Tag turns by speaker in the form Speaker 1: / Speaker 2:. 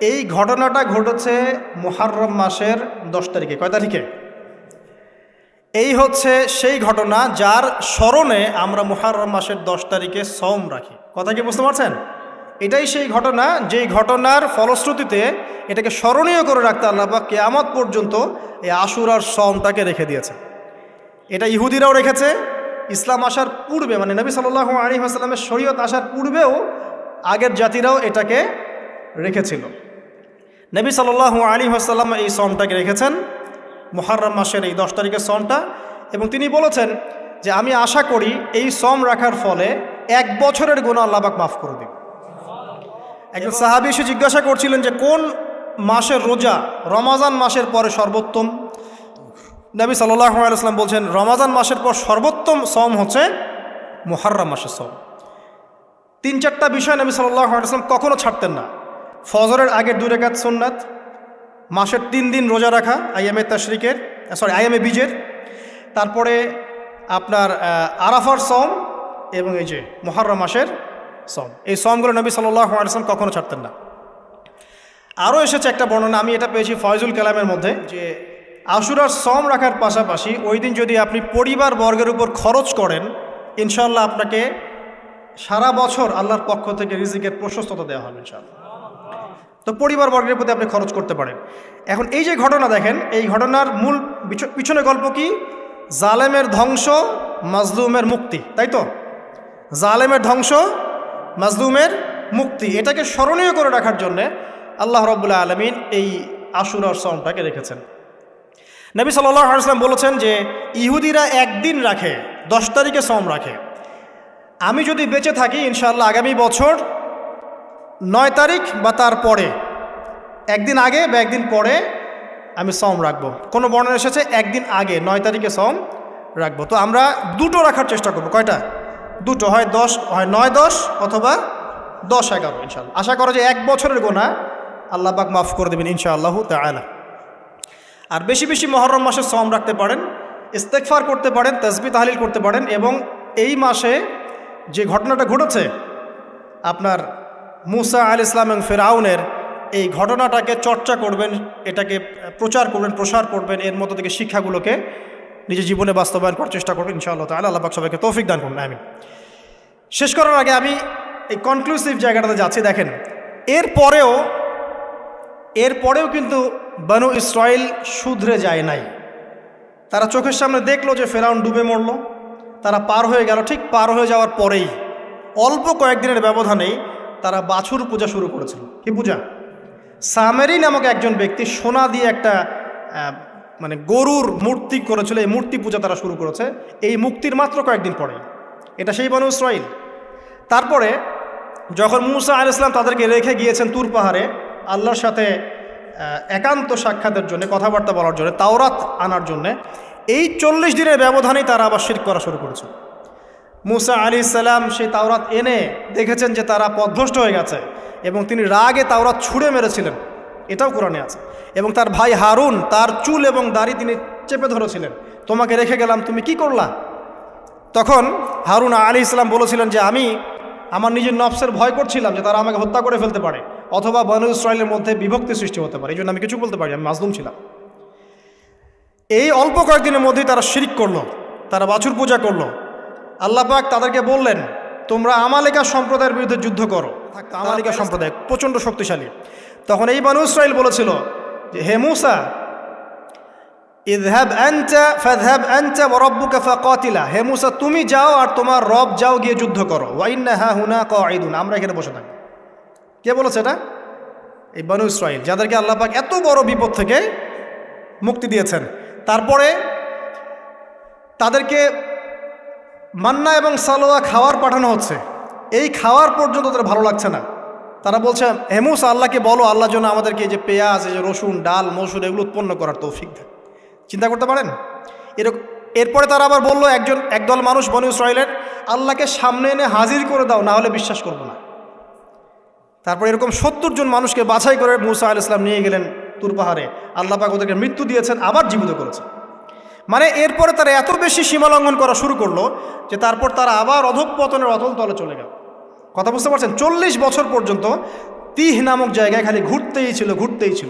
Speaker 1: এই ঘটনাটা ঘটেছে মুহাররম মাসের দশ তারিখে। কয় তারিখে? এই হচ্ছে সেই ঘটনা যার স্মরণে আমরা মুহাররম মাসের দশ তারিখে সম রাখি। কথা কি বুঝতে পারছেন? এটাই সেই ঘটনা, যেই ঘটনার ফলশ্রুতিতে এটাকে স্মরণীয় করে রাখতে আল্লাহ বা কেয়ামত পর্যন্ত এই আশুরার সমটাকে রেখে দিয়েছে। এটা ইহুদিরাও রেখেছে, ইসলাম আসার পূর্বে মানে নবী সাল্লাহ আলী আসাল্লামের শরীয়ত আসার পূর্বেও আগের জাতিরাও এটাকে রেখেছিল। নবী সাল্লাহ আলী আসাল্লাম এই সমটাকে রেখেছেন মহারম মাসের এই দশ তারিখের সমটা এবং তিনি বলেছেন যে আমি আশা করি এই সম রাখার ফলে এক বছরের গুণ আল্লাহবাক মাফ করে একজন সাহাবি এসে জিজ্ঞাসা করছিলেন যে কোন মাসের রোজা? রমাজান মাসের পরে সর্বোত্তম? নবী সাল্লাহ আলাইসলাম বলছেন রমাজান মাসের পর সর্বোত্তম সম হচ্ছে মুহাররম মাসের সম। তিন চারটা বিষয় নবী সাল্লাহ আলাইসলাম কখনও ছাড়তেন না। ফজরের আগে দুই রেখাত সোননাথ মাসের তিন দিন রোজা রাখা আইএমএ তাশরিকের সরি আইএমএ বীজের, তারপরে আপনার আরাফার সম এবং এই যে মহারম মাসের সম এই সমগুলো নবী সাল্লাহ আলাইসলাম কখনও ছাড়তেন না। আরও এসেছে একটা বর্ণনা, আমি এটা পেয়েছি ফয়জুল কালামের মধ্যে, যে আশুরার সম রাখার পাশাপাশি ওই দিন যদি আপনি পরিবার বর্গের উপর খরচ করেন ইনশাল্লাহ আপনাকে সারা বছর আল্লাহর পক্ষ থেকে রিজিকের প্রশস্ততা দেওয়া হবে ইনশাল্লাহ তো পরিবার বর্গের প্রতি আপনি খরচ করতে পারেন। এখন এই যে ঘটনা দেখেন, এই ঘটনার মূল পিছ- পিছনে গল্প কি? জালেমের ধ্বংস, মাজলুমের মুক্তি, তাই তো? জালেমের ধ্বংস, মাজলুমের মুক্তি, এটাকে স্মরণীয় করে রাখার জন্যে আল্লাহ রব্বুল্লাহ আলমিন এই আশুরার সমটাকে রেখেছেন। নবী সাল্লাহ আলাইসলাম বলেছেন যে, ইহুদিরা একদিন রাখে, দশ তারিখে সম রাখে। আমি যদি বেঁচে থাকি, ইনশাআল্লাহ আগামী বছর নয় তারিখ বা তার পরে। একদিন আগে বা একদিন পরে আমি সম রাখব। কোনো বর্ণনা এসেছে, একদিন আগে, নয় তারিখে সম রাখব। তো আমরা দুটো রাখার চেষ্টা করব। কয়টা? দুটো, হয় দশ, হয় নয় দশ অথবা দশ এগারো ইনশাল্লাহ আশা করো যে এক বছরের গোনা। আল্লাহ পাক মাফ করে দেবেন, ইনশাআল্লাহ তালা আর বেশি বেশি মহরম মাসে সম রাখতে পারেন ইস্তেকফার করতে পারেন তসবি তাহলিল করতে পারেন এবং এই মাসে যে ঘটনাটা ঘটেছে, আপনার মুসা আল ইসলাম এবং ফেরাউনের এই ঘটনাটাকে চর্চা করবেন, এটাকে প্রচার করবেন, প্রসার করবেন, এর মতো থেকে শিক্ষাগুলোকে নিজের জীবনে বাস্তবায়ন করার চেষ্টা করবেন ইনশাআল্লাহ তাহলে আল্লাহ সবাইকে তৌফিক দান করুন আমি শেষ করার আগে আমি এই কনক্লুসিভ জায়গাটাতে যাচ্ছি, দেখেন। এরপরেও এরপরেও কিন্তু বানু ইসরায়েল শুধরে যায় নাই। তারা চোখের সামনে দেখল যে ফেরাউন ডুবে মরল, তারা পার হয়ে গেল, ঠিক পার হয়ে যাওয়ার পরেই, অল্প কয়েকদিনের ব্যবধানেই তারা বাছুর পূজা শুরু করেছিল। কি পূজা? সামেরি নামক একজন ব্যক্তি সোনা দিয়ে একটা মানে গরুর মূর্তি করেছিল, এই মূর্তি পূজা তারা শুরু করেছে। এই মুক্তির মাত্র কয়েকদিন পরে। এটা সেই বনু ইসরায়েল তারপরে যখন মুসা আল ইসলাম তাদেরকে রেখে গিয়েছেন তুর পাহাড়ে, আল্লাহর সাথে একান্ত সাক্ষাতের জন্য, কথাবার্তা বলার জন্য, তাওরাত আনার জন্য, এই চল্লিশ দিনের ব্যবধানেই তারা আবার শির করা শুরু করেছে। মুসা আলি সাল্লাম সেই তাওরাত এনে দেখেছেন যে তারা পথভ্রষ্ট হয়ে গেছে এবং তিনি রাগে তাওরাত ছুঁড়ে মেরেছিলেন। এটাও কোরআনে আছে। এবং তার ভাই হারুন, তার চুল এবং দাড়ি তিনি চেপে ধরেছিলেন। তোমাকে রেখে গেলাম, তুমি কি করলা? তখন হারুন আলী ইসলাম বলেছিলেন যে, আমি আমার নিজের নফসের ভয় করছিলাম যে তারা আমাকে হত্যা করে ফেলতে পারে, অথবা বনু ইসরায়েলের মধ্যে বিভক্তি সৃষ্টি হতে পারে। এই জন্য আমি কিছু বলতে পারি, আমি মাজলুম ছিলাম। এই অল্প কয়েকদিনের মধ্যেই তারা শিরিক করল, তারা বাছুর পূজা করল আল্লাহ পাক তাদেরকে বললেন তোমরা আমালিকা সম্প্রদায়ের বিরুদ্ধে যুদ্ধ করো। আমালিকা সম্প্রদায় প্রচণ্ড শক্তিশালী। তখন এই বানু ইসরায়েল বলেছিল যে হে মুসা ইদহাব ফাকাতিলা। হে মুসা তুমি যাও আর তোমার রব যাও গিয়ে যুদ্ধ করো। ওয়া ইন্না হা হুনা কাঈদুন। আমরা এখানে বসে থাকি কে বলেছে এটা? এই বানু ইসরায়েল যাদেরকে আল্লাহ পাক এত বড় বিপদ থেকে মুক্তি দিয়েছেন। তারপরে তাদেরকে মান্না এবং সালোয়া খাওয়ার পাঠানো হচ্ছে। এই খাওয়ার পর্যন্ত তাদের ভালো লাগছে না। তারা বলছে হেমুস আল্লাহকে বলো, আল্লাহ জন্য আমাদেরকে যে পেঁয়াজ, এই যে রসুন, ডাল, মসুর, এগুলো উৎপন্ন করার তৌফিক দেয় চিন্তা করতে পারেন? এরকম এরপরে তারা আবার বলল, একজন, একদল মানুষ বনু ইসরায়েলের আল্লাহকে সামনে এনে হাজির করে দাও, না হলে বিশ্বাস করব না। তারপর এরকম সত্তর জন মানুষকে বাছাই করে মুসা আল ইসলাম নিয়ে গেলেন তুর পাহাড়ে। আল্লাহ পাক ওদেরকে মৃত্যু দিয়েছেন, আবার জীবিত করেছেন। মানে এরপরে তারা এত বেশি সীমালঙ্ঘন করা শুরু করল যে তারপর তারা আবার অধঃপতনের অতল তলে চলে গেল। কথা বুঝতে পারছেন? চল্লিশ বছর পর্যন্ত তিহ নামক জায়গায় খালি ঘুরতেই ছিল ঘুরতেই ছিল।